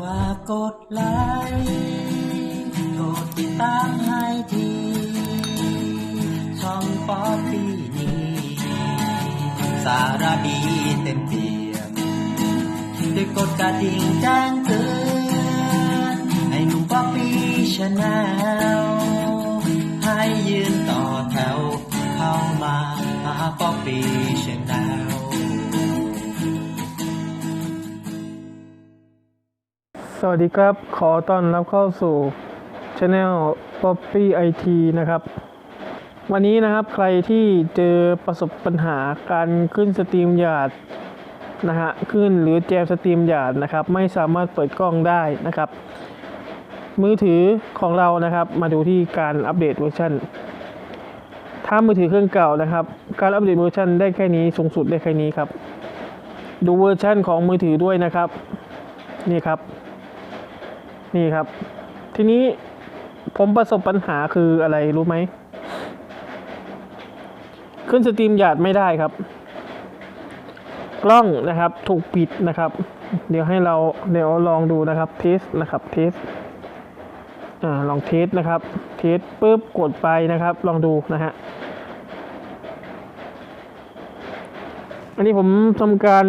ฝากกดไลค์กดติดตามให้ทีช่องป๊อปปี้นี้ สารดีเต็มเปี่ยมด้กดกระดิ่งแจ้งเตือนให้หนุ่มป๊อปปี้ชาแนลให้ยืนต่อแถวเข้ามาหาป๊อปปี้ สวัสดีครับ ขอต้อนรับเข้าสู่ช anel Poppy IT นะครับ วันนี้นะครับใครที่เจอประสบปัญหาการขึ้นสตรีมหยาดนะฮะขึ้นหรือแจมสตรีมหยาดนะครับ ไม่สามารถเปิดกล้องได้นะครับ มือถือของเรานะครับ มาดูที่การอัปเดตเวอร์ชันถ้ามือถือเครื่องเก่านะครับ การอัปเดตเวอร์ชันได้แค่นี้สูงสุดได้แค่นี้ครับ ดูเวอร์ชันของมือถือด้วยนะครับนี่ครับ นี่ครับ ทีนี้ผมประสบปัญหาคืออะไรรู้ไหม ขึ้นสตรีมหยาดไม่ได้ครับ กล้องนะครับถูกปิดนะครับ เดี๋ยวให้เราเดี๋ยวลองดูนะครับเทสนะครับเทสอ่าลองเทสนะครับเทสปุ๊บกดไปนะครับ ลองดูนะฮะอันนี้ผมทำการ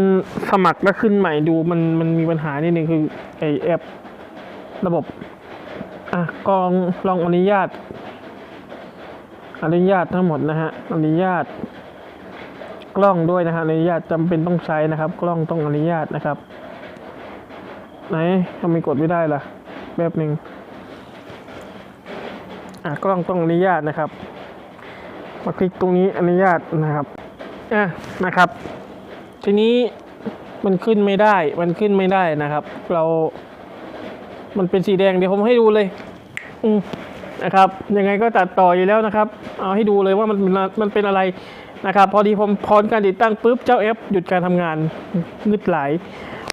สมัครแล้วขึ้นใหม่ดูมันมันมีปัญหานิดนึงคือไอแอป ระบบ อะกองลองอนุญาต อนุญาตทั้งหมดนะฮะ อนุญาต กล้องด้วยนะฮะ อนุญาตจำเป็นต้องใช้นะครับ กล้องต้องอนุญาตนะครับ ไหนทำไมกดไม่ได้ล่ะ แบบหนึ่งอะกล้องต้องอนุญาตนะครับ มาคลิกตรงนี้อนุญาตนะครับ อะนะครับ ทีนี้มันขึ้นไม่ได้ มันขึ้นไม่ได้นะครับ เรา มันเป็นสีแดงเดี๋ยวผมให้ดูเลย อืมนะครับ ยังไงก็ตัดต่ออยู่แล้วนะครับ เอาให้ดูเลยว่ามันมันเป็นอะไรนะครับ พอดีผมพรการติดตั้งปุ๊บเจ้าแอปหยุดการทำงานงึดไหลาย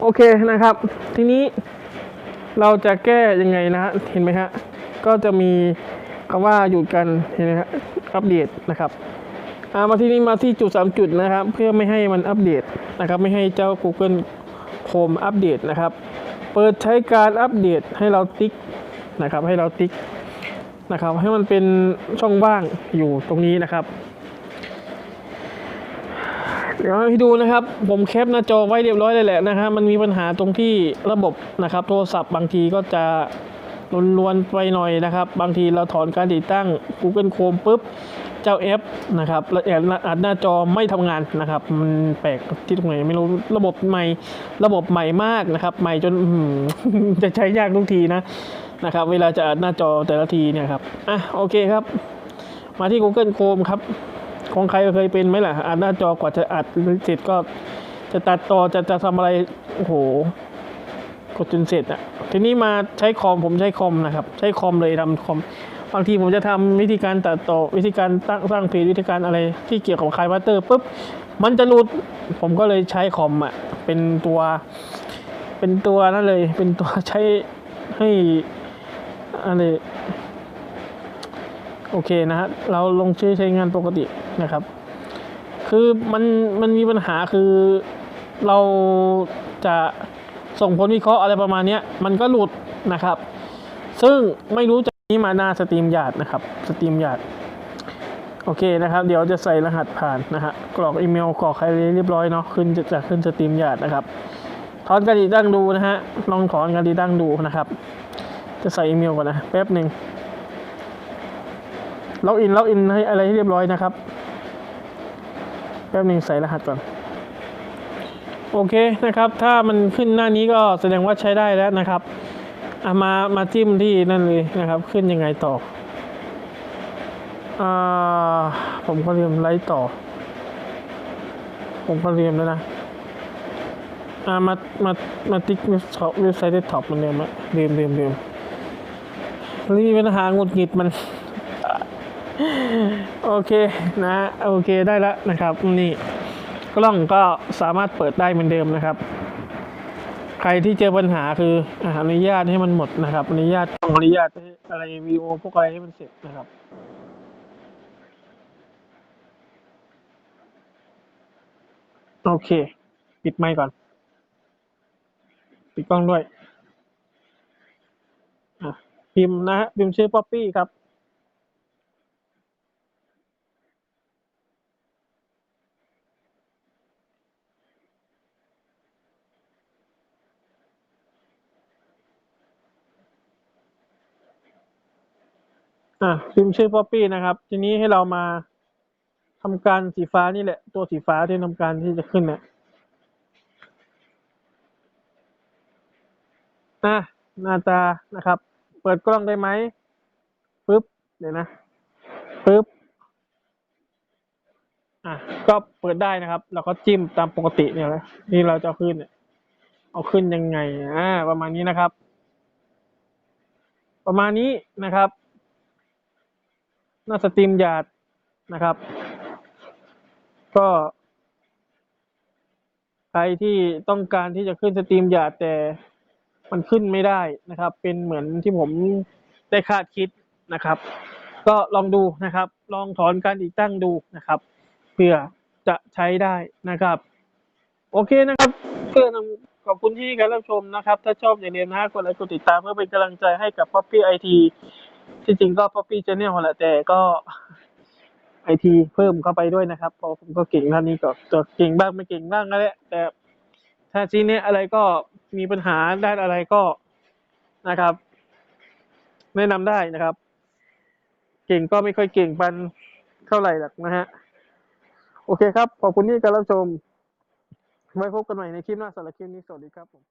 โอเคนะครับ ทีนี้เราจะแก้ยังไงนะฮะเห็นไหมฮะก็จะมีคำว่าหยุดกันเห็นไหมฮะอัปเดตนะครับอ่ามาที่นี้มาที่จุด 3 จุดนะครับ เพื่อไม่ให้มันอัปเดตนะครับ ไม่ให้เจ้า Google Chrome อัปเดตนะครับ เปิดใช้การอัปเดตให้เราติ๊กนะครับ ให้เราติ๊กนะครับ ให้มันเป็นช่องว่างอยู่ตรงนี้นะครับ เดี๋ยวให้ดูนะครับ ผมแคปหน้าจอไว้เรียบร้อยเลยแหละนะฮะมันมีปัญหาตรงที่ระบบนะครับ โทรศัพท์บางทีก็จะ ลวนๆไปหน่อยนะครับ บางทีเราถอนการติดตั้ง Google Chrome ปุ๊บ เจ้าแอปนะครับแล้วแอดอัดหน้าจอไม่ทำงานนะครับ มันแปลกที่ตรงไหนไม่รู้ระบบใหม่ระบบใหม่มากนะครับ ใหม่จนจะใช้ยากทุกทีนะนะครับ เวลาจะอัดหน้าจอแต่ละทีเนี่ยครับอะโอเคครับ มาที่ Google Chrome ครับของใครเคยเป็นไหมล่ะอัดหน้าจอกว่าจะอัดเสร็จก็จะตัดต่อจะจะทำอะไรโอ้โห กดจนเสร็จอะทีนี้มาใช้คอมผมใช้คอมนะครับ ใช้คอมเลยทำคอมบางทีผมจะทำวิธีการตัดต่อวิธีการตั้งสร้างเพจวิธีการอะไรที่เกี่ยวกับคายมาสเตอร์ปุ๊บมันจะหลุดผมก็เลยใช้คอมอะเป็นตัว เป็นตัวนั่นเลย เป็นตัวใช้ให้อะไรโอเคนะฮะเราลงชื่อใช้งานปกตินะครับ คือมันมันมีปัญหาคือเราจะ ส่งผลวิเคราะห์อะไรประมาณนี้มันก็หลุดนะครับ ซึ่งไม่รู้จะนี้มาหน้าสตรีมหยาดนะครับสตรีมหยาดโอเคนะครับ เดี๋ยวจะใส่รหัสผ่านนะฮะกรอกอีเมลกรอกใครเรียบร้อยเนาะขึ้นจะจะขึ้นสตรีมหยาดนะครับถอนการติดตั้งดูนะฮะลองถอนการติดตั้งดูนะครับ จะใส่อีเมลก่อนนะแป๊บหนึ่งล็อกอินล็อกอินให้อะไรให้เรียบร้อยนะครับ แป๊บหนึ่งใส่รหัสก่อน โอเคนะครับ ถ้ามันขึ้นหน้านี้ก็แสดงว่าใช้ได้แล้วนะครับอะมามาจิ้มที่นั่นเลยนะครับ ขึ้นยังไงต่ออ่าผมก็เรียมไลฟ์ต่อ ผมก็เรียมแล้วนะอ่ามามามาติ๊กเว็บช็อปเว็บไซต์เดสก์ท็อปมันเดิมอะเดิมเดิมเดิมนี่มีปัญหางุดหงิดมัน โอเคนะโอเคได้แล้วนะครับนี่ กล้องก็สามารถเปิดได้เหมือนเดิมนะครับ ใครที่เจอปัญหาคืออนุญาตให้มันหมดนะครับอนุญาตต้องอนุญาตให้อะไรวีดีโอพวกอะไรให้มันเสร็จนะครับโอเค ปิดไมค์ก่อน ปิดกล้องด้วยพิมพ์นะฮะพิมพ์ชื่อป๊อปปี้ครับ อะพิมพ์ชื่อป๊อปปี้นะครับ ทีนี้ให้เรามาทำการสีฟ้านี่แหละ ตัวสีฟ้าที่ทำการที่จะขึ้นเนี่ยอะหน้าตานะครับ เปิดกล้องได้ไหมปึ๊บเดี๋ยวนะปึ๊บอะก็เปิดได้นะครับ เราก็จิ้มตามปกติเนี่ยแหละนี่เราจะขึ้นเนี่ยเอาขึ้นยังไงอ่าประมาณนี้นะครับ ประมาณนี้นะครับ หน้าสตรีมยาดนะครับ ก็ ใครที่ต้องการที่จะขึ้นสตรีมยาดแต่มันขึ้นไม่ได้นะครับ เป็นเหมือนที่ผมได้คาดคิดนะครับ ก็ลองดูนะครับ ลองถอนการติดตั้งดูนะครับ เพื่อจะใช้ได้นะครับ โอเคนะครับเพื่อนขอบคุณที่การรับชมนะครับ ถ้าชอบอย่าลืมนะฮะกดไลค์กดติดตามเพื่อเป็นกำลังใจให้กับ Poppy IT ที่จริงก็ Poppy Channel แหละแต่ก็ไอทีเพิ่มเข้าไปด้วยนะครับเพราะผมก็เก่งด้านนี้ก็ก็เก่งบ้างไม่เก่งบ้างก็แหละแต่ถ้าทีเนี้ยอะไรก็มีปัญหาด้านอะไรก็นะครับ แนะนำได้นะครับ เก่งก็ไม่ค่อยเก่งปันเท่าไหร่หรอกนะฮะโอเคครับ ขอบคุณที่การรับชมไว้พบกันใหม่ในคลิปหน้าสำหรับคลิปนี้สวัสดีครับผม